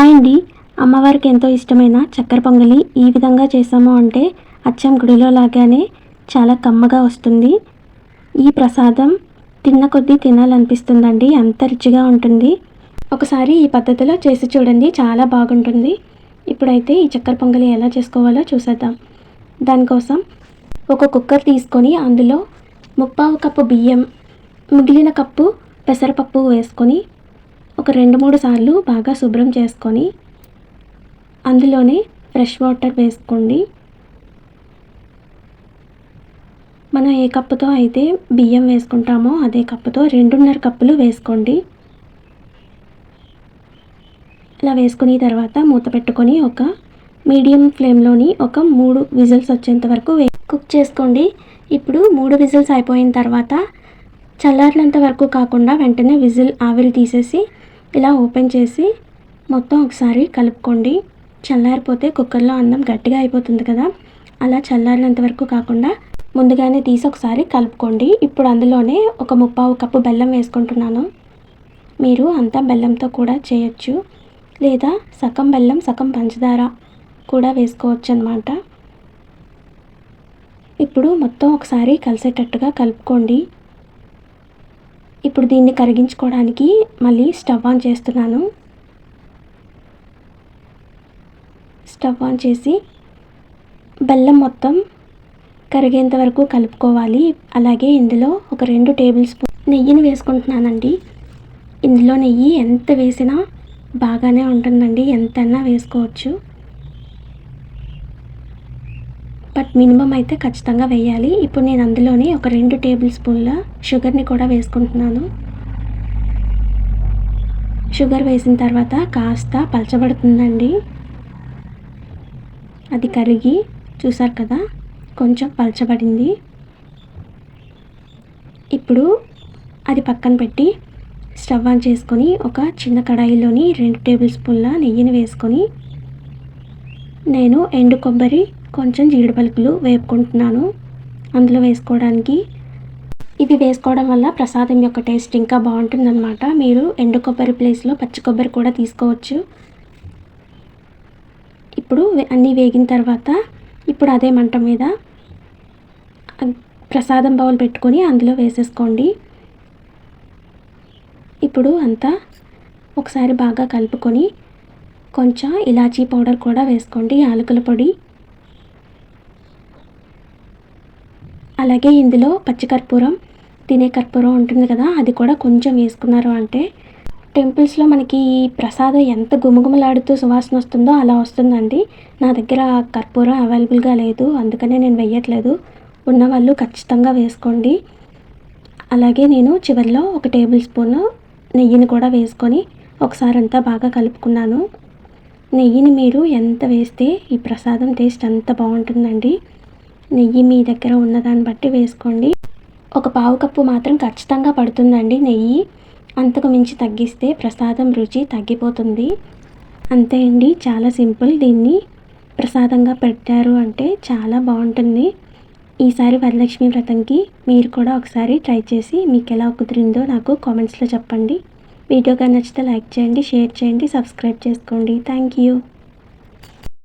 Hi అండి అమ్మవారికి ఎంతో ఇష్టమైన చక్కెర పొంగలి ఈ విధంగా చేసాము అంటే అచ్చం గుడిలో లాగానే చాలా కమ్మగా వస్తుంది. ఈ ప్రసాదం తిన్న కొద్దీ తినాలనిపిస్తుందండి. అంత రుచిగా ఉంటుంది. ఒకసారి ఈ పద్ధతిలో చేసి చూడండి. చాలా బాగుంటుంది. ఇప్పుడైతే ఈ చక్కెర పొంగలి ఎలా చేసుకోవాలో చూసేద్దాం. దానికోసం ఒక కుక్కర్ తీసుకొని అందులో ముప్పావు కప్పు బియ్యం మిగిలిన కప్పు పెసరపప్పు వేసుకొని ఒక రెండు మూడు సార్లు బాగా శుభ్రం చేసుకొని అందులోనే ఫ్రెష్ వాటర్ వేసుకోండి. మనం ఏ కప్పుతో అయితే బియ్యం వేసుకుంటామో అదే కప్పుతో రెండున్నర కప్పులు వేసుకోండి. ఇలా వేసుకుని తర్వాత మూత పెట్టుకొని ఒక మీడియం ఫ్లేమ్లోని ఒక మూడు విజిల్స్ వచ్చేంత వరకు కుక్ చేసుకోండి. ఇప్పుడు మూడు విజిల్స్ అయిపోయిన తర్వాత చల్లారినంత వరకు కాకుండా వెంటనే విజిల్ ఆవిరి తీసేసి ఇలా ఓపెన్ చేసి మొత్తం ఒకసారి కలుపుకోండి. చల్లారిపోతే కుక్కర్లో అన్నం గట్టిగా అయిపోతుంది కదా. అలా చల్లారినంత వరకు కాకుండా ముందుగానే తీసి ఒకసారి కలుపుకోండి. ఇప్పుడు అందులోనే ఒక ముప్పావు కప్పు బెల్లం వేసుకుంటున్నాను. మీరు అంతా బెల్లంతో కూడా చేయొచ్చు. లేదా సగం బెల్లం సగం పంచదార కూడా వేసుకోవచ్చు అనమాట ఇప్పుడు మొత్తం ఒకసారి కలిసేటట్టుగా కలుపుకోండి. ఇప్పుడు దీన్ని కరిగించుకోవడానికి మళ్ళీ స్టవ్ ఆన్ చేస్తున్నాను. స్టవ్ ఆన్ చేసి బెల్లం మొత్తం కరిగేంత వరకు కలుపుకోవాలి. అలాగే ఇందులో ఒక రెండు టేబుల్ స్పూన్ నెయ్యిని వేసుకుంటున్నానండి. ఇందులో నెయ్యి ఎంత వేసినా బాగానే ఉంటుందండి. ఎంతైనా వేసుకోవచ్చు. బట్ మినిమం అయితే ఖచ్చితంగా వేయాలి. ఇప్పుడు నేను అందులోనే ఒక రెండు టేబుల్ స్పూన్ల షుగర్ని కూడా వేసుకుంటున్నాను. షుగర్ వేసిన తర్వాత కాస్త పలచబడుతుందండి. అది కరిగి చూసారు కదా కొంచెం పలచబడింది. ఇప్పుడు అది పక్కన పెట్టి స్టవ్ ఆన్ చేసుకొని ఒక చిన్న కడాయిలోని రెండు టేబుల్ స్పూన్ల నెయ్యిని వేసుకొని నేను ఎండు కొబ్బరి కొంచెం జీడి పలుకులు వేపుకుంటున్నాను. అందులో వేసుకోవడానికి ఇవి వేసుకోవడం వల్ల ప్రసాదం యొక్క టేస్ట్ ఇంకా బాగుంటుందన్నమాట. మీరు ఎండు కొబ్బరి ప్లేస్లో పచ్చి కొబ్బరి కూడా తీసుకోవచ్చు. ఇప్పుడు అన్నీ వేగిన తర్వాత ఇప్పుడు అదే మంట మీద ప్రసాదం బౌల్ పెట్టుకొని అందులో వేసేసుకోండి. ఇప్పుడు అంతా ఒకసారి బాగా కలుపుకొని కొంచెం ఇలాచీ పౌడర్ కూడా వేసుకోండి. యాలకుల పొడి అలాగే ఇందులో పచ్చికర్పూరం తినే కర్పూరం ఉంటుంది కదా అది కూడా కొంచెం వేసుకున్నారు అంటే టెంపుల్స్లో మనకి ఈ ప్రసాదం ఎంత గుమగుమలాడుతూ సువాసన వస్తుందో అలా వస్తుందండి. నా దగ్గర కర్పూరం అవైలబుల్గా లేదు అందుకనే నేను వెయ్యట్లేదు. ఉన్నవాళ్ళు ఖచ్చితంగా వేసుకోండి. అలాగే నేను చివరిలో ఒక టేబుల్ స్పూన్ నెయ్యిని కూడా వేసుకొని ఒకసారి అంతా బాగా కలుపుకున్నాను. నెయ్యిని మీరు ఎంత వేస్తే ఈ ప్రసాదం టేస్ట్ అంత బాగుంటుందండి. నెయ్యి మీ దగ్గర ఉన్న దాన్ని బట్టి వేసుకోండి. ఒక పావు కప్పు మాత్రం ఖచ్చితంగా పడుతుందండి నెయ్యి. అంతకు మించి తగ్గిస్తే ప్రసాదం రుచి తగ్గిపోతుంది. అంతే అండి చాలా సింపుల్ దీన్ని. ప్రసాదంగా పెట్టారు అంటే చాలా బాగుంటుంది. ఈసారి వరలక్ష్మి వ్రతంకి మీరు కూడా ఒకసారి ట్రై చేసి మీకు ఎలా కుదిరిందో నాకు కామెంట్స్లో చెప్పండి. వీడియోగా నచ్చితే లైక్ చేయండి షేర్ చేయండి సబ్స్క్రైబ్ చేసుకోండి. Thank you.